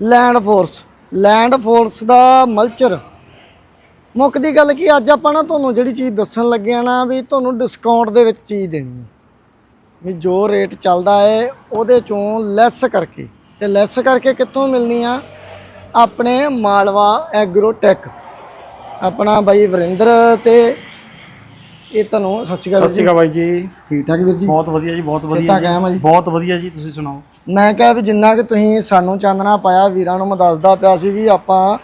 Land force land force ਦਾ mulcher. ਮੁੱਖ ਦੀ ਗੱਲ ਕੀ ਅੱਜ ਆਪਾਂ ਨਾ ਤੁਹਾਨੂੰ ਜਿਹੜੀ ਚੀਜ਼ ਦੱਸਣ ਲੱਗੇ ਆ ਨਾ ਵੀ ਤੁਹਾਨੂੰ ਡਿਸਕਾਊਂਟ ਦੇ ਵਿੱਚ ਚੀਜ਼ ਦੇਣੀ ਹੈ ਵੀ ਜੋ ਰੇਟ ਚੱਲਦਾ ਹੈ ਉਹਦੇ ਚੋਂ ਲੈਸ ਕਰਕੇ। ਤੇ ਲੈਸ ਕਰਕੇ ਕਿੱਥੋਂ ਮਿਲਣੀ ਆ? ਆਪਣੇ ਮਾਲਵਾ ਐਗਰੋਟੈਕ ਆਪਣਾ ਬਾਈ ਵਰਿੰਦਰ ਤੇ ਇਹ ਤੁਹਾਨੂੰ ਸਤਿ ਸ਼੍ਰੀ ਅਕਾਲ ਸਤਿ ਸ਼੍ਰੀ ਅਕਾਲ ਬਾਈ ਜੀ। ਠੀਕ ਠਾਕ ਵੀਰ ਜੀ? ਬਹੁਤ ਵਧੀਆ ਜੀ ਬਹੁਤ ਵਧੀਆ ਜੀ? ਬਹੁਤ ਵਧੀਆ ਜੀ ਤੁਸੀਂ ਸੁਣਾਓ? ਮੈਂ ਕਿਹਾ ਵੀ ਜਿੰਨਾ ਕਿ ਤੁਸੀਂ ਸਾਨੂੰ ਚਾਨਣਾ ਪਾਇਆ ਵੀਰਾਂ ਨੂੰ ਮੈਂ ਦੱਸਦਾ ਪਿਆ ਸੀ ਵੀ ਆਪਾਂ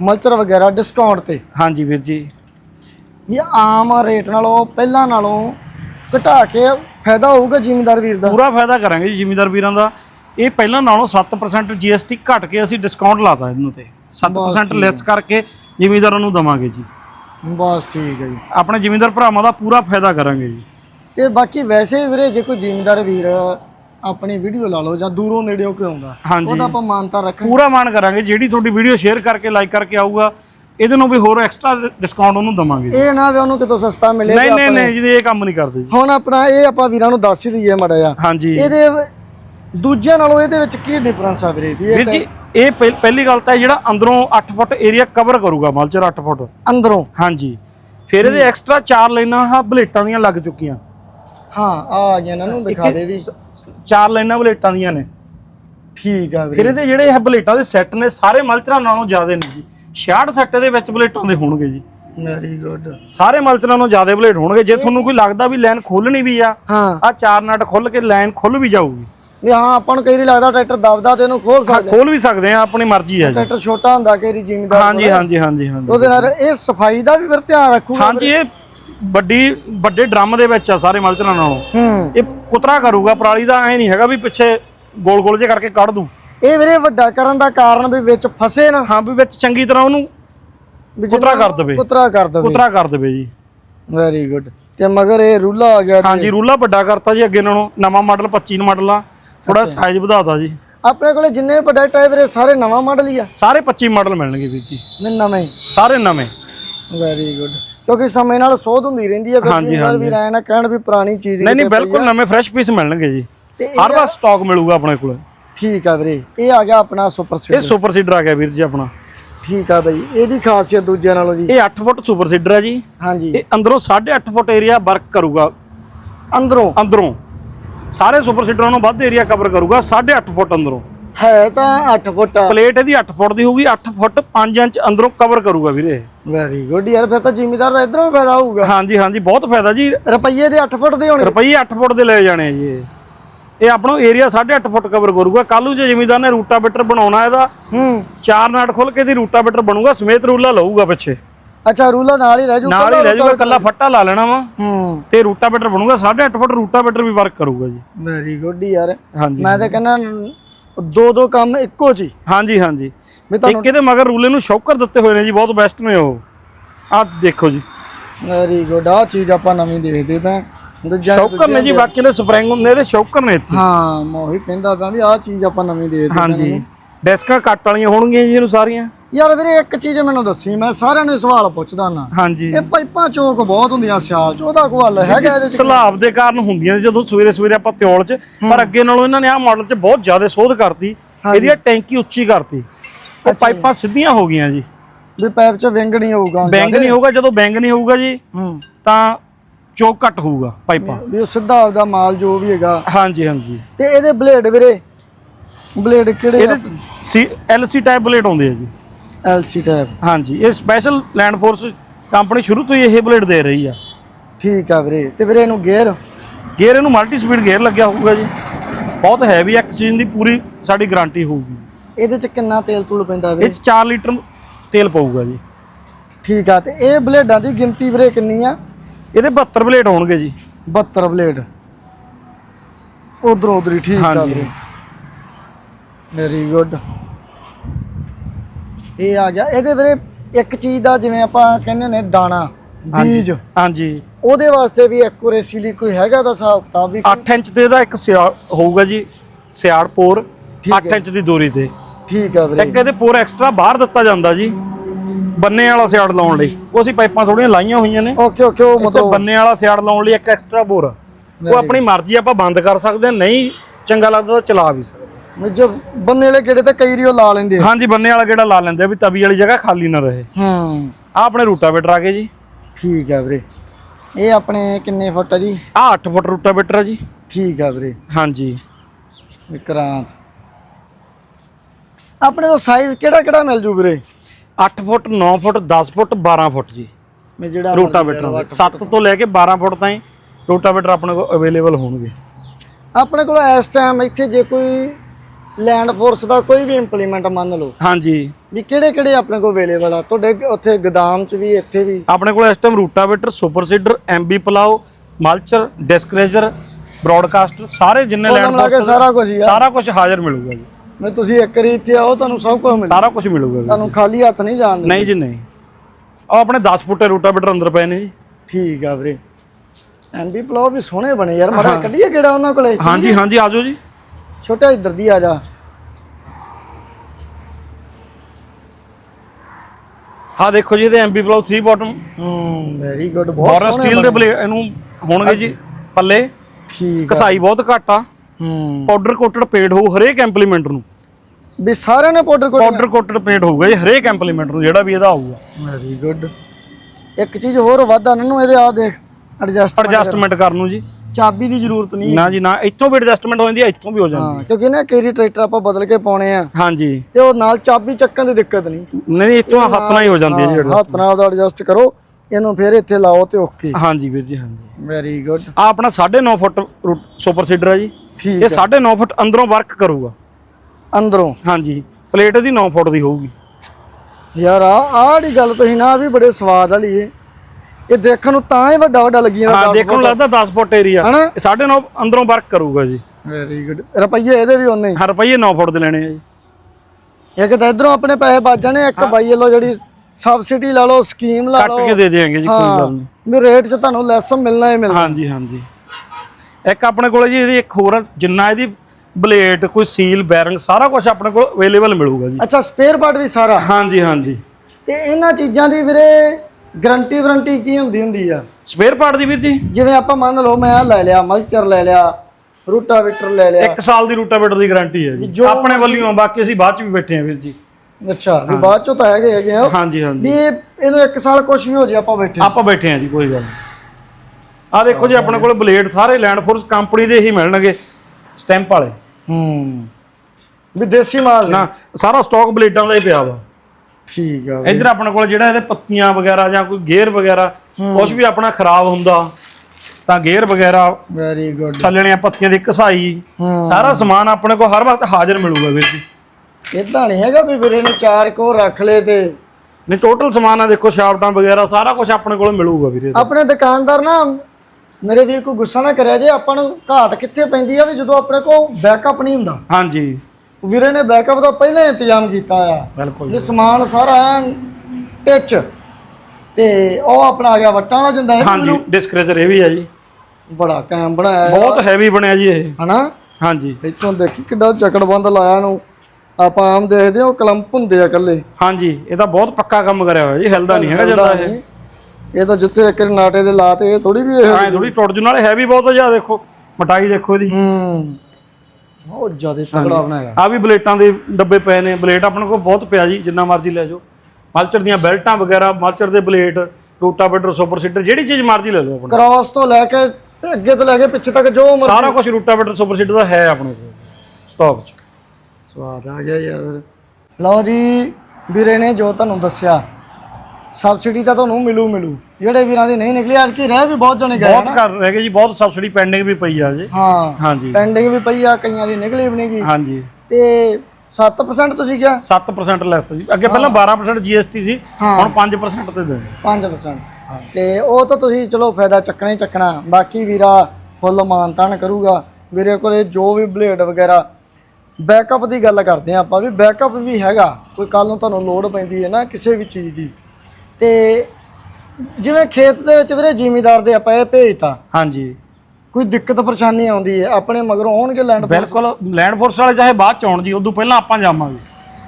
ਮਲਚਰ ਵਗੈਰਾ ਡਿਸਕਾਊਂਟ ਤੇ। ਹਾਂਜੀ ਵੀਰ ਜੀ। ਵੀ ਆਮ ਰੇਟ ਨਾਲੋਂ ਪਹਿਲਾਂ ਨਾਲੋਂ ਘਟਾ ਕੇ ਫਾਇਦਾ ਹੋਊਗਾ ਜ਼ਿਮੀਂਦਾਰ ਵੀਰ ਦਾ? ਪੂਰਾ ਫਾਇਦਾ ਕਰਾਂਗੇ ਜੀ ਜ਼ਿਮੀਂਦਾਰ ਵੀਰਾਂ ਦਾ। ਇਹ ਪਹਿਲਾਂ ਨਾਲੋਂ 7% GST ਘਟ ਕੇ ਅਸੀਂ ਡਿਸਕਾਊਂਟ ਲਾਤਾ ਇਹਨੂੰ ਤੇ। 7% ਲੈਸ ਕਰਕੇ ਜ਼ਿਮੀਂਦਾਰਾਂ ਨੂੰ ਦਵਾਂਗੇ ਜੀ। ਬਸ ਠੀਕ ਹੈ ਜੀ। ਆਪਣੇ ਜ਼ਿਮੀਂਦਾਰ ਭਰਾਵਾਂ ਦਾ ਪੂਰਾ ਫਾਇਦਾ ਕਰਾਂਗੇ ਜੀ। ਤੇ ਬਾਕੀ ਵੈਸੇ ਵੀਰੇ ਜੇ ਕੋਈ ਜ਼ਿਮੀਂਦਾਰ ਵੀਰ ਆਪਣੀ ਵੀਡੀਓ ਲਾ ਲਓ ਜਾਂ ਦੂਰੋਂ ਨੇੜਿਓਂ ਕੋਈ ਆਉਂਦਾ ਹਾਂਜੀ। ਉਹਦਾ ਆਪਾਂ ਮਾਨਤਾ ਰੱਖਾਂਗੇ। ਪੂਰਾ ਮਾਨ ਕਰਾਂਗੇ ਜਿਹੜੀ ਤੁਹਾਡੀ ਵੀਡੀਓ ਸ਼ੇਅਰ ਕਰਕੇ ਲਾਈਕ ਕਰਕੇ ਆਊਗਾ ਇਹਦੇ ਨੂੰ ਵੀ ਹੋਰ ਐਕਸਟਰਾ ਡਿਸਕਾਊਂਟ ਉਹਨੂੰ ਦਵਾਂਗੇ ਜੀ। ਇਹ ਨਾ ਵੀ ਉਹਨੂੰ ਕਿਤੋਂ ਸਸਤਾ ਮਿਲੇ ਨਹੀਂ ਨਹੀਂ ਨਹੀਂ ਜੀ ਇਹ ਕੰਮ ਨਹੀਂ ਕਰਦੇ ਜੀ। ਹੁਣ ਆਪਣਾ ਇਹ ਆਪਾਂ ਵੀਰਾਂ ਨੂੰ ਦੱਸ ਹੀ ਦਈਏ ਮੜਾ ਜਾ ਹਾਂਜੀ। ਇਹਦੇ ਦੂਜਿਆਂ ਨਾਲੋਂ ਇਹਦੇ ਵਿੱਚ ਕੀ ਡਿਫਰੈਂਸ ਆ ਵੀਰੇ? ਵੀ ਇਹ ਵੀਰ ਜੀ ਇਹ ਪਹਿ- ਪਹਿਲੀ ਗੱਲ ਤਾਂ ਇਹ ਜਿਹੜਾ ਅੰਦਰੋਂ 8 ਫੁੱਟ ਏਰੀਆ ਕਵਰ ਕਰੂਗਾ ਮਲਚਰ 8 ਫੁੱਟ। ਅੰਦਰੋਂ? ਹਾਂਜੀ। ਫਿਰ ਇਹਦੇ ਐਕਸਟਰਾ ਚਾਰ ਲਾਈਨਾਂ ਆ ਬਲੇਟਾਂ ਦੀਆਂ ਲੱਗ ਚੁੱਕੀਆਂ। ਹਾਂ ਆ ਗਿਆ ਇਹਨਾਂ ਨੂੰ ਦਿਖਾ ਦੇ ਵੀ। ਚਾਰ ਲਾਈਨਾਂ ਬਲੇਟਾਂ ਦੀਆਂ ਨੇ। ਠੀਕ ਆ ਵੀਰੇ। ਇਹਦੇ ਜਿਹੜੇ ਇਹ ਬਲੇਟਾਂ ਦੇ ਸੈੱਟ ਨੇ ਸਾਰੇ ਮਲਚਰਾਂ ਨਾਲੋਂ ਜ਼ਿਆਦੇ ਨੇ ਜੀ। 66 ਸੈੱਟ ਦੇ ਵਿੱਚ ਬਲੇਟਾਂ ਦੇ ਹੋਣਗੇ ਜੀ। ਵੈਰੀ ਗੁੱਡ ਸਾਰੇ ਮਲਚਰਾਂ ਨਾਲੋਂ ਜ਼ਿਆਦੇ ਬਲੇਟ ਹੋਣਗੇ। ਜੇ ਤੁਹਾਨੂੰ ਕੋਈ ਲੱਗਦਾ ਵੀ ਲਾਈਨ ਖੋਲਣੀ ਵੀ ਆ ਹਾਂ। ਆ ਚਾਰ ਨਟ ਖੁੱਲ ਕੇ ਲਾਈਨ ਖੁੱਲ ਵੀ ਜਾਊਗੀ। ਵੀ ਹਾਂ ਆਪਾਂ ਨੂੰ ਕਈ ਵਾਰੀ ਲੱਗਦਾ ਟਰੈਕਟਰ ਦਬਦਾ ਤੇ ਇਹਨੂੰ ਖੋਲ ਸਕਦੇ ਖੋਲ ਵੀ ਸਕਦੇ ਆ ਆਪਣੀ ਮਰਜ਼ੀ ਆ ਜੀ। ਟਰੈਕਟਰ ਛੋਟਾ ਹੁੰਦਾ ਕਈ ਵਾਰੀ ਜ਼ਿਮੀਂਦਾਰ ਹਾਂਜੀ ਹਾਂਜੀ ਹਾਂਜੀ ਹਾਂਜੀ। ਉਹਦੇ ਨਾਲ ਇਹ ਸਫ਼ਾਈ ਦਾ ਵੀ ਫਿਰ ਧਿਆਨ ਰੱਖੂਗਾ ਹਾਂਜੀ ਇਹ ਵੱਡੀ ਵੱਡੇ ਡਰਮ ਦੇ ਵਿੱਚ ਆ ਸਾਰੇ ਮਲਚਰਾਂ ਨਾਲੋਂ। ਇਹ ਕੁਤਰਾ ਕਰੂਗਾ ਪਰਾਲੀ ਦਾ ਐ ਨਹੀਂ ਹੈਗਾ ਵੀ ਪਿੱਛੇ ਗੋਲ ਗੋਲ ਜੇ ਕਰਕੇ ਕੱਢ ਦੂ। ਇਹ ਵੀਰੇ ਵੱਡਾ ਕਰਨ ਦਾ ਕਾਰਨ ਵੀ ਵਿੱਚ ਫਸੇ ਨਾ। ਹਾਂ ਵੀ ਵਿੱਚ ਚੰਗੀ ਤਰ੍ਹਾਂ ਉਹਨੂੰ ਕੁਤਰਾ ਕਰ ਦੇਵੇ। ਕੁਤਰਾ ਕਰ ਦਵੇ। ਕੁਤਰਾ ਕਰ ਦੇਵੇ ਜੀ। ਵੈਰੀ ਗੁੱਡ ਤੇ ਮਗਰ ਇਹ ਰੂਲਾ ਆ ਗਿਆ ਹਾਂਜੀ ਰੂਲਾ ਵੱਡਾ ਕਰਤਾ ਜੀ ਅੱਗੇ ਨਾਲੋਂ। ਨਵਾਂ ਮਾਡਲ 25 ਮਾਡਲ ਆ। ਥੋੜਾ ਸਾਈਜ਼ ਵਧਾਤਾ ਜੀ। ਆਪਣੇ ਕੋਲੇ ਜਿੰਨੇ ਪ੍ਰੋਡਕਟ ਆਏ ਵੀਰੇ ਸਾਰੇ ਨਵਾਂ ਮਾਡਲ ਹੀ ਆ। ਸਾਰੇ 25 ਮਾਡਲ ਮਿਲਣਗੇ ਵੀਰ ਜੀ। ਨਵੇਂ। ਸਾਰੇ ਨਵੇਂ। ਵੈਰੀ ਗੁੱਡ ਕਿਉਂਕਿ ਸਮੇਂ ਨਾਲ ਸੋਧ ਹੁੰਦੀ ਰਹਿੰਦੀ ਹੈ ਹਾਂਜੀ, ਜ਼ਿਮੀਂਦਾਰ ਵੀ ਰਹਿਣਾ ਕਹਿਣ ਵੀ ਪੁਰਾਣੀ ਚੀਜ਼ ਨਹੀਂ ਨਹੀਂ ਕਿਤੇ ਬਿਲਕੁਲ ਨਵੇਂ ਫਰੈਸ਼ ਪੀਸ ਮਿਲਣਗੇ ਜੀ। ਤੇ ਹਰ ਵਾਰ ਸਟਾਕ ਮਿਲੂਗਾ ਆਪਣੇ ਕੋਲ। ਠੀਕ ਆ ਵੀਰੇ ਇਹ ਆ ਗਿਆ ਆਪਣਾ ਸੁਪਰ ਇਹ ਸੀਡਰ ਸੁਪਰ ਸੀਡਰ ਆ ਗਿਆ ਵੀਰ ਜੀ ਆਪਣਾ। ਠੀਕ ਆ ਬਈ ਇਹਦੀ ਖਾਸੀਅਤ ਦੂਜਿਆਂ ਨਾਲੋਂ ਜੀ। ਇਹ 8 ਫੁੱਟ ਸੁਪਰ ਸੀਡਰ ਹੈ ਜੀ। ਹਾਂਜੀ। ਇਹ ਅੰਦਰੋਂ 8.5 ਫੁੱਟ ਏਰੀਆ ਵਰਕ ਕਰੂਗਾ। ਅੰਦਰੋਂ? ਅੰਦਰੋਂ। ਸਾਰੇ ਸੁਪਰ ਸੀਡਰਾਂ ਨੂੰ ਵੱਧ ਏਰੀਆ ਕਵਰ ਕਰੂਗਾ 8.5 ਫੁੱਟ ਅੰਦਰੋਂ। ਹੈ ਤਾਂ 8 ਫੁੱਟ। ਪਲੇਟ ਇਹਦੀ 8 ਫੁੱਟ ਦੀ ਹੋਊਗੀ 8 ਫੁੱਟ 5 ਇੰਚ ਅੰਦਰੋਂ ਕਵਰ ਕਰੂਗਾ ਵੀਰੇ। ਵੈਰੀ ਗੁੱਡ ਯਾਰ ਫਿਰ ਤਾਂ ਜ਼ਿਮੀਦਾਰ ਦਾ ਇਧਰੋਂ ਫਾਇਦਾ ਹੋਊਗਾ। ਹਾਂਜੀ ਹਾਂਜੀ ਬਹੁਤ ਫਾਇਦਾ ਜੀ। ਰੁਪਈਏ ਦੇ 8 ਫੁੱਟ ਦੇ ਹੋਣੇ। ਰੁਪਈਏ 8 ਫੁੱਟ ਦੇ ਲੈ ਜਾਣੇ ਆ ਜੀ ਇਹ। ਆਪਣਾ ਏਰੀਆ 8.5 ਫੁੱਟ ਕਵਰ ਕਰੂਗਾ। ਕੱਲ ਨੂੰ ਜੇ ਜ਼ਿਮੀਦਾਰ ਨੇ ਰੂਟਾਵੇਟਰ ਬਣਾਉਣਾ ਇਹਦਾ ਹੂੰ। ਚਾਰ ਨਾਟ ਖੁੱਲ ਕੇ ਦੀ ਰੂਟਾਵੇਟਰ ਬਣੂਗਾ ਸਮੇਤ ਰੂਲਾ ਲਊਗਾ ਪਿੱਛੇ। ਅੱਛਾ ਰੂਲਾ ਨਾਲ ਹੀ ਰਹਿ ਜੂ ਨਾਲ ਹੀ ਰਹਿ ਜਾਊਗਾ ਕੱਲਾ ਫੱਟਾ ਲਾ ਲੈਣਾ ਵਾ। ਹੂੰ। ਤੇ ਰੂਟਾਵੇਟਰ ਬਣੂਗਾ 8.5 ਫੁੱਟ ਰੂਟਾਵੇਟਰ ਵੀ ਵਰਕ ਕਰੂਗਾ ਜੀ। ਵੈਰੀ ਗੁੱਡ ਯਾਰ। ਮੈਂ ਤਾਂ ਕਹਿੰਦਾ ਦੋ ਦੋ ਕੰਮ ਇੱਕੋ ਹੀ ਹਾਂਜੀ ਹਾਂਜੀ। ਵੀ ਤੁਹਾਨੂੰ ਇੱਕ ਇਹਦੇ ਮਗਰ ਰੂਲੇ ਨੂੰ ਸ਼ੌਕਰ ਦਿੱਤੇ ਹੋਏ ਨੇ ਜੀ ਬਹੁਤ ਬੈਸਟ ਨੇ ਉਹ। ਆਹ ਦੇਖੋ ਜੀ। ਵੈਰੀ ਗੁੱਡ ਆ ਚੀਜ਼ ਆਪਾਂ ਨਵੀਂ ਦੇਖਦੇ ਦੂਜਾ ਸ਼ੌਕਰ ਨੇ ਜੀ ਬਾਕੀ ਦੇ ਸਪਰਿੰਗ ਹੁੰਦੇ ਇਹਦੇ ਸ਼ੌਕਰ ਨੇ ਇੱਥੇ। ਹਾਂ ਮੈਂ ਉਹੀ ਕਹਿੰਦਾ ਪਿਆ ਵੀ ਆ ਚੀਜ਼ ਆਪਾਂ ਨਵੀਂ ਦੇਖਦੇ ਹਾਂਜੀ। ਡੈਸਕਾਂ ਕੱਟ ਵਾਲੀਆਂ ਹੋਣਗੀਆਂ ਜੀ ਇਹਨੂੰ ਸਾਰੀਆਂ? ਯਾਰ ਵੀਰੇ ਇੱਕ ਚੀਜ਼ ਮੈਨੂੰ ਦੱਸੀ ਮੈਂ ਸਾਰਿਆਂ ਨੂੰ ਇਹ ਸਵਾਲ ਪੁੱਛਦਾ ਨਾ। ਹਾਂਜੀ। ਇਹ ਪਾਈਪਾਂ ਚੌਕ ਬਹੁਤ ਹੁੰਦੀਆਂ ਸਿਆਲ ਚ ਉਹਦਾ ਕੋਈ ਹੱਲ ਹੈਗਾ ਇਹਦੇ ਚ? ਸਲਾਬ ਦੇ ਕਾਰਨ ਹੁੰਦੀਆਂ ਜਦੋਂ ਸਵੇਰੇ ਸਵੇਰੇ ਆਪਾਂ ਤਿਉਲ 'ਚ ਪਰ ਅੱਗੇ ਨਾਲੋਂ ਇਹਨਾਂ ਨੇ ਆਹ ਮਾਡਲ 'ਚ ਬਹੁਤ ਜ਼ਿਆਦਾ ਸੋਧ ਕਰਤੀ। ਇਹਦੀ ਟੈਂਕੀ ਉੱਚੀ ਕਰਤੀ। ਉਹ ਪਾਈਪਾਂ ਸਿੱਧੀਆਂ ਹੋ ਗਈਆਂ ਜੀ। ਵੀ ਪਾਈਪ ਚ ਵਿੰਗ ਨਹੀਂ ਹੋਊਗਾ ਬੈਂਗ ਨਹੀਂ ਹੋਊਗਾ ਜਦੋਂ ਬੈਂਗ ਨਹੀਂ ਹੋਊਗਾ ਜੀ ਤਾਂ ਚੋਕ ਘੱਟ ਹੋਊਗਾ ਪਾਈਪਾਂ। ਵੀ ਉਹ ਸਿੱਧਾ ਆਪਦਾ ਮਾਲ ਜੋ ਵੀ ਹੈਗਾ। ਹਾਂਜੀ ਹਾਂਜੀ। ਤੇ ਇਹਦੇ ਬਲੇਡ ਵੀਰੇ ਬਲੇਡ ਕਿਹੜੇ ਇਹਦੇ 'ਚ ਸੀ ਐਲਸੀ ਟਾਈਪ ਬਲੇਡ ਆਉਂਦੇ ਆ ਜੀ। ਐਲਸੀ ਟਾਈਪ ਹਾਂਜੀ ਇਹ ਸਪੈਸ਼ਲ ਲੈਂਡ ਫੋਰਸ ਕੰਪਨੀ ਸ਼ੁਰੂ ਤੋਂ ਹੀ ਇਹ ਬਲੇਡ ਦੇ ਰਹੀ ਆ। ਠੀਕ ਆ ਵੀਰੇ ਤੇ ਵੀਰੇ ਇਹਨੂੰ ਗੇਅਰ ਗੇਅਰ ਇਹਨੂੰ ਮਲਟੀ ਸਪੀਡ ਗੇਅਰ ਲੱਗਿਆ ਹੋਊਗਾ ਜੀ। ਬਹੁਤ ਹੈਵੀ ਐਕਸੀਜਨ ਦੀ ਪੂਰੀ ਸਾਡੀ ਗਾਰੰਟੀ ਹੋਊਗੀ। ਇਹਦੇ ਚ ਕਿੰਨਾ ਤੇਲ ਤੂਲ ਪੈਂਦਾ ਇਹ ਵੀਰੇ 'ਚ 4 ਲੀਟਰ ਤੇਲ ਪਊਗਾ ਜੀ। ਠੀਕ ਆ ਤੇ ਇਹ ਬਲੇਡਾਂ ਦੀ ਗਿਣਤੀ ਵੀਰੇ ਕਿੰਨੀ ਆ? ਇਹਦੇ 72 ਬਲੇਡ ਹੋਣਗੇ ਜੀ। 72 ਬਲੇਡ। ਉਧਰੋਂ ਉਧਰੀ ਠੀਕ ਆ ਹਾਂਜੀ। ਵੀਰੇ। ਵੈਰੀ ਗੁੱਡ ਇਹ ਆ ਗਿਆ। ਇਹਦੇ ਵੀਰੇ ਇੱਕ ਚੀਜ਼ ਦਾ ਜਿਵੇਂ ਆਪਾਂ ਕਹਿੰਦੇ ਨੇ ਦਾਣਾ ਬੀਜ ਹਾਂਜੀ। ਉਹਦੇ ਵਾਸਤੇ ਵੀ ਐਕੂਰੇਸੀ ਲਈ ਕੋਈ ਹੈਗਾ ਦਾ ਹਿਸਾਬ ਕਿਤਾਬ ਵੀ 8 ਇੰਚ ਦੇ ਦਾ ਇੱਕ ਸਿਆੜ ਹੋਊਗਾ ਜੀ ਸਿਆੜ ਪੋਰ 8 ਇੰਚ ਦੀ ਦੂਰੀ ਤੇ। ਠੀਕ ਆ ਵੀਰੇ। ਇੱਕ ਇਹਦੇ ਪੋਰ ਐਕਸਟਰਾ ਬਾਹਰ ਦਿੱਤਾ ਜਾਂਦਾ ਜੀ ਬੰਨੇ ਵਾਲਾ ਸਿਆੜ ਲਾਉਣ ਲਈ। ਉਹ ਅਸੀਂ ਪਾਈਪਾਂ ਥੋੜੀਆਂ ਲਾਈਆਂ ਹੋਈਆਂ ਨੇ। ਓਕੇ ਓਕੇ ਉਹ ਤੇ ਮਤਲਬ ਬੰਨੇ ਵਾਲਾ ਸਿਆੜ ਲਾਉਣ ਲਈ ਇੱਕ ਐਕਸਟਰਾ ਬੋਰ। ਉਹ ਆਪਣੀ ਮਰਜ਼ੀ ਆਪਾਂ ਬੰਦ ਕਰ ਸਕਦੇ ਨਹੀਂ ਚੰਗਾ ਲੱਗਦਾ ਤਾਂ ਚਲਾ ਵੀ ਸਕਦੇ ਵੀ ਜੋ ਬੰਨੇ ਵਾਲੇ ਗੇੜੇ ਤੇ ਕਈ ਰੀਓ ਲਾ ਲੈਂਦੇ ਆ। ਹਾਂਜੀ ਬੰਨੇ ਵਾਲਾ ਕਿਹੜਾ ਲਾ ਲੈਂਦੇ ਆ ਵੀ ਤਵੀ ਵਾਲੀ ਜਗ੍ਹਾ ਖਾਲੀ ਨਾ ਰਹੇ। ਹੂੰ। ਆ ਆਪਣੇ ਰੂਟਾਵੇਟਰ ਆ ਗਏ ਜੀ। ਠੀਕ ਆ ਵੀਰੇ। ਇਹ ਆਪਣੇ ਕਿੰਨੇ ਫੁੱਟ ਆ ਜੀ? ਆ 8 ਫੁੱਟ ਰੂਟਾਵੇਟਰ ਆ ਜੀ। ਠੀਕ ਆ ਵੀਰੇ। ਹਾਂਜੀ। ਵਿਕਰਾਂਤ। ਆਪਣੇ ਕੋਲ ਸਾਈਜ਼ ਕਿਹੜਾ ਕਿਹੜਾ ਮਿਲ ਜੂ ਵੀਰੇ? 8 ਫੁੱਟ 9 ਫੁੱਟ 10 ਫੁੱਟ 12 ਫੁੱਟ ਜੀ। ਵੀ ਜਿਹੜਾ ਰੂਟਾਵੇਟਰ 7 ਤੋਂ ਲੈ ਕੇ 12 ਫੁੱਟ ਤਾਈਂ ਰੂਟਾਵੇਟਰ ਆਪਣੇ ਕੋਲ ਅਵੇਲੇਬਲ ਹੋਣਗੇ। ਆਪਣੇ ਕੋਲ ਇਸ ਟਾਈਮ ਇੱਥੇ ਜੇ ਕੋਈ ਲੈਂਡ ਫੋਰਸ ਦਾ ਕੋਈ ਵੀ ਇੰਪਲੀਮੈਂਟ ਮੰਨ ਲਓ। ਹਾਂਜੀ। ਵੀ ਕਿਹੜੇ ਕਿਹੜੇ ਆਪਣੇ ਕੋਲ ਅਵੇਲੇਬਲ ਆ? ਤੁਹਾਡੇ ਉੱਥੇ ਗੋਦਾਮ 'ਚ ਵੀ ਇੱਥੇ ਵੀ? ਆਪਣੇ ਕੋਲ ਇਸ time rotavator super seeder MB plough mulcher disc ridger broadcast ਸਾਰੇ ਜਿੰਨੇ ਕੁੱਲ ਲੈਂਡ ਮਿਲਾ ਕੇ ਸਾਰਾ ਕੁਝ ਹੀ ਆ। ਸਾਰਾ ਕੁਝ ਹਾਜ਼ਰ ਮਿਲੂਗਾ ਜੀ। ਮੈਂ ਤੁਸੀਂ ਇੱਕ ਵਾਰੀ ਇੱਥੇ ਆਓ ਤੁਹਾਨੂੰ ਸਭ ਕੁਝ ਮਿਲ। ਸਾਰਾ ਕੁਝ ਮਿਲੂਗਾ ਜੀ। ਤੁਹਾਨੂੰ ਖਾਲੀ ਹੱਥ ਨਹੀਂ ਜਾਣ ਦੇਣਾ। ਨਹੀਂ ਜੀ ਨਹੀਂ। ਉਹ ਆਪਣੇ 10 ਫੁੱਟੇ ਰੂਟਾਵੇਟਰ ਅੰਦਰ ਪਏ ਨੇ ਜੀ। ਠੀਕ ਆ ਵੀਰੇ। ਐਮਬੀ ਪਲੋ ਵੀ ਸੋਹਣੇ ਬਣੇ ਯਾਰ। ਮੜਾ ਕੱਢੀਏ ਕਿਹੜਾ ਉਹਨਾਂ ਕੋਲੇ। ਹਾਂਜੀ ਹਾਂਜੀ ਆਜੋ ਜੀ। ਛੋਟਾ ਇੱਧਰ ਦੀ ਆ ਜਾ। ਹਾਂ ਦੇਖੋ ਜੀ ਇਹਦੇ MB plough 3 bottom hmm very good ਬਹੁਤ ਸੋਹਣੇ ਸਟੀਲ ਦੇ ਬਲੇ ਇਹਨੂੰ ਹੋਣਗੇ ਜੀ ਪੱਲੇ। ਠੀਕ ਆ। ਕਸਾਈ ਬਹੁਤ ਘੱਟ ਆ। ਹੂੰ। ਪਾਊਡਰ ਕੋਟਡ ਪੇਂਟ ਹੋਊ ਹਰੇਕ ਇੰਪਲੀਮੈਂਟ ਨੂੰ। ਵੀ ਸਾਰਿਆਂ ਨੇ powder coat powder coated paint ਹੋਊਗਾ ਜੀ ਹਰੇਕ ਇੰਪਲੀਮੈਂਟ ਨੂੰ ਜਿਹੜਾ ਵੀ ਇਹਦਾ ਆਊਗਾ। ਵੈਰੀ ਗੁੱਡ ਇੱਕ ਚੀਜ਼ ਹੋਰ ਵਾਧਾ ਇਹਨਾਂ ਨੂੰ ਇਹਦੇ ਆ ਦੇਖ ਐਡਜਸਟ ਐਡਜਸਟਮੈਂਟ ਕਰਨ ਨੂੰ ਜੀ। ਚਾਬੀ ਦੀ ਜ਼ਰੂਰਤ ਨਹੀਂ ਨਾ ਜੀ ਨਾ ਇੱਥੋਂ ਵੀ ਐਡਜਸਟਮੈਂਟ ਹੋ ਜਾਂਦੀ ਹੈ ਇੱਥੋਂ ਵੀ ਹੋ ਜਾਂਦੀ ਹਾਂ ਕਿਉਂਕਿ ਨਾ ਕਈ ਟਰੈਕਟਰ ਆਪਾਂ ਬਦਲ ਕੇ ਪਾਉਣੇ ਆ। ਹਾਂਜੀ। ਤੇ ਉਹ ਨਾਲ ਚਾਬੀ ਚੱਕਣ ਦੀ ਦਿੱਕਤ ਨਹੀਂ। ਨਹੀਂ ਇੱਥੋਂ ਹੱਥ ਨਾਲ ਹੀ ਹੋ ਜਾਂਦੀ ਹੈ ਜੀ ਹੱਥ ਨਾਲ ਐਡਜਸਟ ਕਰੋ ਇਹਨੂੰ ਫਿਰ ਇੱਥੇ ਲਾਓ ਤੇ ਓਕੇ ਹਾਂਜੀ ਵੀਰ ਜੀ ਹਾਂਜੀ। ਵੈਰੀ ਗੁੱਡ ਆ ਆਪਣਾ 9.5 ਫੁੱਟ ਸੁਪਰ ਸੀਡਰ ਹੈ ਜੀ। ਇਹ 9.5 ਫੁੱਟ ਅੰਦਰੋਂ ਵਰਕ ਕਰੂਗਾ। ਅੰਦਰੋਂ? ਹਾਂਜੀ। ਪਲੇਟ ਇਹਦੀ 9 ਫੁੱਟ ਦੀ ਹੋਊਗੀ। ਯਾਰ ਆ ਆੜੀ ਗੱਲ ਤੁਸੀਂ ਨਾ ਵੀ ਬੜੇ ਸਵਾਦ ਵਾਲੀ ਏ। ਇਹ ਦੇਖਣ ਨੂੰ ਤਾਂ ਹੀ ਵੱਡਾ ਵੱਡਾ ਲੱਗੀ ਜਾਂਦਾ ਹਾਂ ਦੇਖਣ ਨੂੰ ਲੱਗਦਾ 10 ਫੁੱਟ ਏਰੀਆ ਹਨਾ? ਇਹ 9.5 ਅੰਦਰੋਂ ਵਰਕ ਕਰੂਗਾ ਜੀ। ਵੈਰੀ ਗੁੱਡ ਰੁਪਈਏ ਇਹਦੇ ਵੀ ਉਹਨੇ ਹਰ ਰੁਪਈਏ 9 ਫੁੱਟ ਦੇ ਲੈਣੇ ਆ ਜੀ। ਇੱਕ ਤਾਂ ਇਧਰੋਂ ਆਪਣੇ ਪੈਸੇ ਬਚ ਜਾਣੇ ਇੱਕ ਬਾਈ ਵੱਲੋਂ ਜਿਹੜੀ ਸਬਸਿਡੀ ਲਾ ਲਓ ਸਕੀਮ ਲਾ ਕੱਟ ਲਓ। ਕੇ ਦੇ ਦੇਵਾਂਗੇ ਜੀ ਕੋਈ ਗੱਲ ਨਹੀਂ। ਵੀ ਰੇਟ 'ਚ ਤੁਹਾਨੂੰ ਲੈਸ ਮਿਲਣਾ ਹੀ ਮਿਲਣਾ। ਹਾਂਜੀ ਹਾਂਜੀ। ਇੱਕ ਆਪਣੇ ਕੋਲ ਜੀ ਇਹਦੀ ਇੱਕ ਹੋਰ ਜਿੰਨਾ ਇਹਦੀ ਬਲੇਡ ਕੋਈ ਸੀਲ ਬੈਰਿੰਗ ਸਾਰਾ ਕੁਝ ਆਪਣੇ ਕੋਲ ਅਵੇਲੇਬਲ ਮਿਲੂਗਾ ਜੀ। ਅੱਛਾ ਸਪੇਅਰ ਪਾਰਟ ਵੀ ਸਾਰਾ? ਹਾਂਜੀ ਹਾਂਜੀ। ਤੇ ਇਹਨਾਂ ਚੀਜ਼ਾਂ ਦੀ ਵੀਰੇ ਗਰੰਟੀ ਵਾਰੰਟੀ ਕੀ ਹੁੰਦੀ ਹੁੰਦੀ ਆ? ਸਪੇਅਰ ਪਾਰਟ ਦੀ ਵੀਰ ਜੀ? ਜਿਵੇਂ ਆਪਾਂ ਮੰਨ ਲਓ ਮੈਂ ਆਹ ਲੈ ਲਿਆ ਮਲਚਰ ਲੈ ਲਿਆ ਰੂਟਾਵੀਟਰ ਲੈ ਲਿਆ। ਇੱਕ ਸਾਲ ਦੀ ਰੂਟਾਵੇਟਰ ਦੀ ਗਾਰੰਟੀ ਹੈ ਜੀ। ਜੋ ਆਪਣੇ ਵੱਲੋਂ ਬਾਕੀ ਅਸੀਂ ਬਾਅਦ ਚ ਵੀ ਬੈਠੇ ਹਾਂ ਵੀਰ ਜੀ। ਅੱਛਾ ਵੀ ਬਾਅਦ ਚੋਂ ਤਾਂ ਹੈਗੇ ਹੈਗੇ ਆ। ਹਾਂਜੀ ਵੀ ਹਾਂਜੀ ਇਹ ਇਹਨੂੰ ਇੱਕ ਸਾਲ ਕੁਛ ਵੀ ਹੋ ਜੇ ਆਪਾਂ ਬੈਠੇ ਆਪਾਂ ਬੈਠੇ ਹਾਂ ਜੀ ਕੋਈ ਗੱਲ ਨਹੀਂ। ਆ ਦੇਖੋ ਜੀ ਆਪਣੇ ਕੋਲ ਬਲੇਡ ਸਾਰੇ ਲੈਂਡ ਫੋਰਸ ਕੰਪਨੀ ਦੇ ਹੀ ਮਿਲਣਗੇ ਸਟੈਂਪ ਵਾਲੇ। ਹੂੰ। ਵੀ ਦੇਸੀ ਮਾਲ ਨਾ ਸਾਰਾ ਸਟਾਕ ਬਲੇਡਾਂ ਦਾ ਹੀ ਪਿਆ ਵਾ। ਠੀਕ ਆ ਇੱਧਰ ਆਪਣੇ ਕੋਲ ਜਿਹੜਾ ਇਹਦੇ ਪੱਤੀਆਂ ਵਗੈਰਾ ਜਾਂ ਕੋਈ ਗੇਅਰ ਵਗੈਰਾ ਕੁਝ ਵੀ ਆਪਣਾ ਖਰਾਬ ਹੁੰਦਾ ਤਾਂ ਗੇਅਰ ਵਗੈਰਾ ਵੈਰੀ ਗੁੱਡ ਛੱਲਣੀਆਂ ਪੱਤੀਆਂ ਦੀ ਘਸਾਈ ਹੂੰ। ਸਾਰਾ ਸਮਾਨ ਆਪਣੇ ਕੋਲ ਹਰ ਵਕਤ ਹਾਜ਼ਰ ਮਿਲੂਗਾ ਵੀਰ ਜੀ। ਇਦਾਂ ਨਹੀਂ ਹੈਗਾ ਵੀ ਵੀਰੇ ਨੇ ਚਾਰ ਕੋ ਰੱਖ ਲਏ ਤੇ ਨਹੀਂ ਟੋਟਲ ਸਮਾਨ ਆ ਦੇਖੋ ਸ਼ਾਫਟਾਂ ਵਗੈਰਾ ਸਾਰਾ ਕੁਝ ਆਪਣੇ ਕੋਲ ਮਿਲੂਗਾ ਵੀਰੇ ਆਪਣੇ ਦੁਕਾਨਦਾਰ ਨਾ ਮੇਰੇ ਵੀਰ ਕੋਈ ਗੁੱਸਾ ਨਾ ਕਰਿਆ ਜੇ ਆਪਾਂ ਨੂੰ ਘਾਟ ਕਿੱਥੇ ਪੈਂਦੀ ਆ ਵੀ ਜਦੋਂ ਆਪਣੇ ਕੋਲ ਬੈਕਅਪ ਨਹੀਂ ਹੁੰਦਾ। ਹਾਂਜੀ। ਵੀਰੇ ਨੇ ਬੈਕਅਪ ਦਾ ਪਹਿਲਾਂ ਹੀ ਇੰਤਜ਼ਾਮ ਕੀਤਾ ਆ। ਬਿਲਕੁਲ ਇਹ ਸਮਾਨ ਸਾਰਾ ਐਨ ਟਿਚ। ਤੇ ਉਹ ਆਪਣਾ ਆ ਗਿਆ ਵੱਟਾਂ ਵਾਲਾ ਜਿੰਦਾ ਇਹ ਹਾਂਜੀ ਡਿਸਕ੍ਰੇਜਰ ਇਹ ਵੀ ਹੈ ਜੀ। ਬੜਾ ਕਾਇਮ ਬਣਾਇਆ ਹੈ ਬਹੁਤ ਹੈਵੀ ਬਣਿਆ ਜੀ ਇਹ। ਹਨਾ? ਹਾਂਜੀ। ਇੱਥੋਂ ਦੇਖੀ ਕਿੱਡਾ ਜਕੜਬੰਦ ਲਾਇਆ ਨੂੰ ਆਪਾਂ ਆਮ ਦੇਖਦੇ ਹਾਂ ਉਹ ਕਲੰਪ ਹੁੰਦੇ ਆ ਇਕੱਲੇ। ਹਾਂਜੀ ਇਹ ਤਾਂ ਬਹੁਤ ਪੱਕਾ ਕੰਮ ਕਰਿਆ ਹੋਇਆ ਜੀ ਹਿਲਦਾ ਨਹੀਂ ਹੈਗਾ ਜਦੋਂ ਇਹ। ਇਹ। ਤਾਂ ਜਿੱਥੇ ਇੱਕ ਨਾਟੇ ਦੇ ਲਾਤੇ ਇਹ ਥੋੜੀ ਵੀ ਇਹ ਐ ਥੋੜੀ ਟੁੱਟ ਜੂ ਨਾਲੇ ਹੈਵੀ ਬਹੁਤ ਜੀ ਆਹ ਦੇਖੋ ਮਟਾਈ ਦੇਖੋ ਇਹਦੀ। ਹੂੰ। ਬਹੁਤ ਜ਼ਿਆਦਾ ਤਗੜਾ ਬਣਾਇਆ ਆ ਵੀ ਬਲੇਟਾਂ ਦੇ ਡੱਬੇ ਪਏ ਨੇ। ਬਲੇਟ ਆਪਣੇ ਕੋਲ ਬਹੁਤ ਪਿਆ ਜੀ ਜਿੰਨਾ ਮਰਜ਼ੀ ਲੈ ਜਾਓ। ਮਲਚਰ ਦੀਆਂ ਬੈਲਟਾਂ ਵਗੈਰਾ ਮਲਚਰ ਦੇ ਬਲੇਟ ਰੂਟਾਵੇਟਰ ਸੁਪਰ ਸੀਡਰ ਜਿਹੜੀ ਚੀਜ਼ ਮਰਜ਼ੀ ਲੈ ਲਓ ਆਪਣਾ। ਕ੍ਰਾਸ ਤੋਂ ਲੈ ਕੇ ਤੇ ਅੱਗੇ ਤੋਂ ਲੈ ਕੇ ਪਿੱਛੇ ਤੱਕ ਜੋ ਮਰ ਸਾਰਾ ਕੁਝ ਰੂਟਾਵੇਟਰ ਸੁਪਰ ਸੀਡਰ ਦਾ ਹੈ ਆਪਣੇ ਕੋਲ ਸਟਾਕ 'ਚ। ਸਵਾਦ ਆ ਗਿਆ ਯਾਰ। ਲਓ ਜੀ ਵੀਰੇ ਨੇ ਜੋ ਤੁਹਾਨੂੰ ਦੱਸਿਆ ਸਬਸਿਡੀ ਤਾਂ ਤੁਹਾਨੂੰ ਮਿਲੂ ਮਿਲੂ। ਜਿਹੜੇ ਵੀਰਾਂ ਦੀ ਨਹੀਂ ਨਿਕਲੀ ਅੱਜ ਕੀ ਰਹਿ ਵੀ ਬਹੁਤ ਜਣੇ ਗਏ ਬਹੁਤ ਕਰ ਰਹਿ ਗਏ ਜੀ ਬਹੁਤ ਸਬਸਿਡੀ ਪੈਂਡਿੰਗ ਵੀ ਪਈ ਆ ਜੀ। ਹਾਂ ਹਾਂਜੀ। ਪੈਂਡਿੰਗ ਵੀ ਪਈ ਆ ਕਈਆਂ ਦੀ ਨਿਕਲੀ ਵੀ ਨਹੀਂ ਗਈ। ਹਾਂਜੀ। ਤੇ 7% ਤੁਸੀਂ ਕਿਹਾ? 7% ਲੈਸ ਜੀ। ਅੱਗੇ ਪਹਿਲਾਂ 12% GST ਸੀ ਹੁਣ 5% ਤੇ ਦੇ। 5% ਤੇ ਉਹ ਤਾਂ ਤੁਸੀਂ ਚਲੋ ਫਾਇਦਾ ਚੱਕਣਾ ਹੀ ਚੱਕਣਾ। ਬਾਕੀ ਵੀਰਾ ਫੁੱਲ ਮਾਨਤਾਨ ਕਰੂਗਾ। ਵੀਰੇ ਕੋਲੇ ਜੋ ਵੀ ਬਲੇਡ ਵਗੈਰਾ ਬੈਕਅਪ ਦੀ ਗੱਲ ਕਰਦੇ ਆ ਆਪਾਂ ਵੀ ਬੈਕਅਪ ਵੀ ਹੈਗਾ। ਕੋਈ ਕੱਲ ਨੂੰ ਤੁਹਾਨੂੰ ਲੋਡ ਪੈਂਦੀ ਹੈ ਨਾ ਕਿਸੇ ਵੀ ਚੀਜ਼ ਦੀ। ਤੇ ਜਿਵੇਂ ਖੇਤ ਦੇ ਵਿੱਚ ਵੀਰੇ ਜ਼ਿਮੀਦਾਰ ਦੇ ਆਪਾਂ ਇਹ ਭੇਜਤਾ ਹਾਂਜੀ। ਕੋਈ ਦਿੱਕਤ ਪਰੇਸ਼ਾਨੀ ਆਉਂਦੀ ਹੈ ਆਪਣੇ ਮਗਰੋਂ ਆਉਣਗੇ ਲੈਂਡ ਬਿਲਕੁਲ ਲੈਂਡ ਫੋਰਸ ਵਾਲੇ ਚਾਹੇ ਬਾਅਦ ਚ ਆਉਣ ਜੀ ਉਦੋਂ ਪਹਿਲਾਂ ਆਪਾਂ ਜਾਵਾਂਗੇ।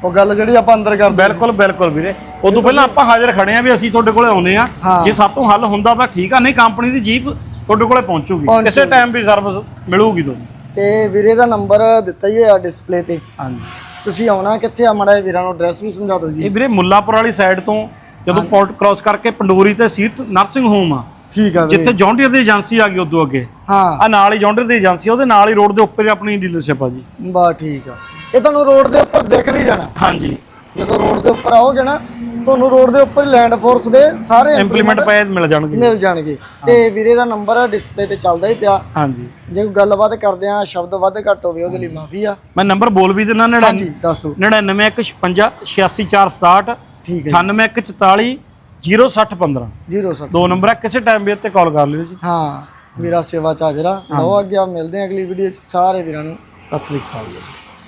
ਉਹ ਗੱਲ ਜਿਹੜੀ ਆਪਾਂ ਅੰਦਰ ਕਰਦੇ ਬਿਲਕੁਲ ਬਿਲਕੁਲ ਵੀਰੇ। ਉਦੋਂ ਪਹਿਲਾਂ ਆਪਾਂ ਹਾਜ਼ਰ ਖੜੇ ਆ ਵੀ ਅਸੀਂ ਤੁਹਾਡੇ ਕੋਲੇ ਆਉਨੇ ਆ। ਜੇ ਸਾਤੋਂ ਹੱਲ ਹੁੰਦਾ ਤਾਂ ਠੀਕ ਆ ਨਹੀਂ ਕੰਪਨੀ ਦੀ ਜੀਪ ਤੁਹਾਡੇ ਕੋਲੇ ਪਹੁੰਚੂਗੀ। ਕਿਸੇ ਟਾਈਮ ਵੀ ਸਰਵਿਸ ਮਿਲੂਗੀ ਤੁਹਾਨੂੰ। ਤੇ ਵੀਰੇ ਦਾ ਨੰਬਰ ਦਿੱਤਾ ਹੀ ਹੋਇਆ ਡਿਸਪਲੇ ਤੇ। ਹਾਂਜੀ। ਤੁਸੀਂ ਆਉਣਾ ਕਿੱਥੇ ਆ? ਮੜਾ ਵੀਰਾਂ ਨੂੰ ਐਡਰੈਸ ਵੀ ਸਮਝਾ ਦਿਓ ਜੀ। ਇਹ ਵੀਰੇ ਮੁੱਲਾਪੁਰ ਵਾਲੀ ਸਾਈਡ ਤੋਂ ਜਦੋਂ ਪੋਰਟ ਕ੍ਰਾਸ ਕਰਕੇ ਪੰਡੋਰੀ ਤੇ ਸੀਟ ਨਰਸਿੰਗ ਹੋਮ ਆ। ਠੀਕ ਆ ਜਿੱਥੇ ਜੌਂਡੀਅਰ ਦੀ ਏਜੰਸੀ ਆ ਗਈ ਉਦੋਂ ਅੱਗੇ। ਹਾਂ। ਆ ਨਾਲ ਹੀ ਜੌਂਡੀਅਰ ਦੀ ਏਜੰਸੀ ਆ, ਉਹਦੇ ਨਾਲ ਹੀ ਰੋਡ ਦੇ ਉੱਪਰ ਆਪਣੀ ਡੀਲਰਸ਼ਿਪ ਆ ਜੀ। ਬਾ ਠੀਕ ਆ। ਇਹ ਤੁਹਾਨੂੰ ਰੋਡ ਦੇ ਉੱਪਰ ਦਿਖ ਵੀ ਜਾਣਾ। ਹਾਂਜੀ। ਜਦੋਂ ਰੋਡ ਦੇ ਉੱਪਰ ਆਓਗੇ ਨਾ ਤੁਹਾਨੂੰ ਰੋਡ ਦੇ ਉੱਪਰ ਲੈਂਡ ਫੋਰਸ ਦੇ ਸਾਰੇ ਇੰਪਲੀਮੈਂਟ ਪਏ ਮਿਲ ਜਾਣਗੇ। ਮਿਲ ਜਾਣਗੇ। ਤੇ ਵੀਰੇ ਦਾ ਨੰਬਰ ਡਿਸਪਲੇ ਤੇ ਚੱਲਦਾ ਹੀ ਪਿਆ। ਹਾਂਜੀ। ਜੇ ਕੋਈ ਗੱਲਬਾਤ ਕਰਦੇ ਆ ਸ਼ਬਦ ਵੱਧ ਘੱਟ ਹੋਵੇ ਉਹਦੇ ਲਈ ਮਾਫੀ ਆ। ਮੈਂ ਨੰਬਰ ਬੋਲ ਵੀ ਦਿੰਦਾ ਹਾਂਜੀ ਦੱਸ ਦਿਓ। 9915 86467 ਠੀਕ ਹੈ 9844 06015 ਜੀਰੋ ਸਰ ਦੋ ਨੰਬਰ ਆ ਕਿਸੇ ਟਾਈਮ ਵੀ ਇੱਥੇ ਕਾਲ ਕਰ ਲਿਓ ਜੀ। ਹਾਂ ਵੀਰਾ ਸੇਵਾ ਚ ਹਾਜ਼ਰ ਆ। ਲਓ ਅੱਗੇ ਆ ਮਿਲਦੇ ਆ ਅਗਲੀ ਵੀਡੀਓ ਚ। ਸਾਰੇ ਵੀਰਾਂ ਨੂੰ ਸਤਿ ਸ੍ਰੀ ਅਕਾਲ। ਜੀ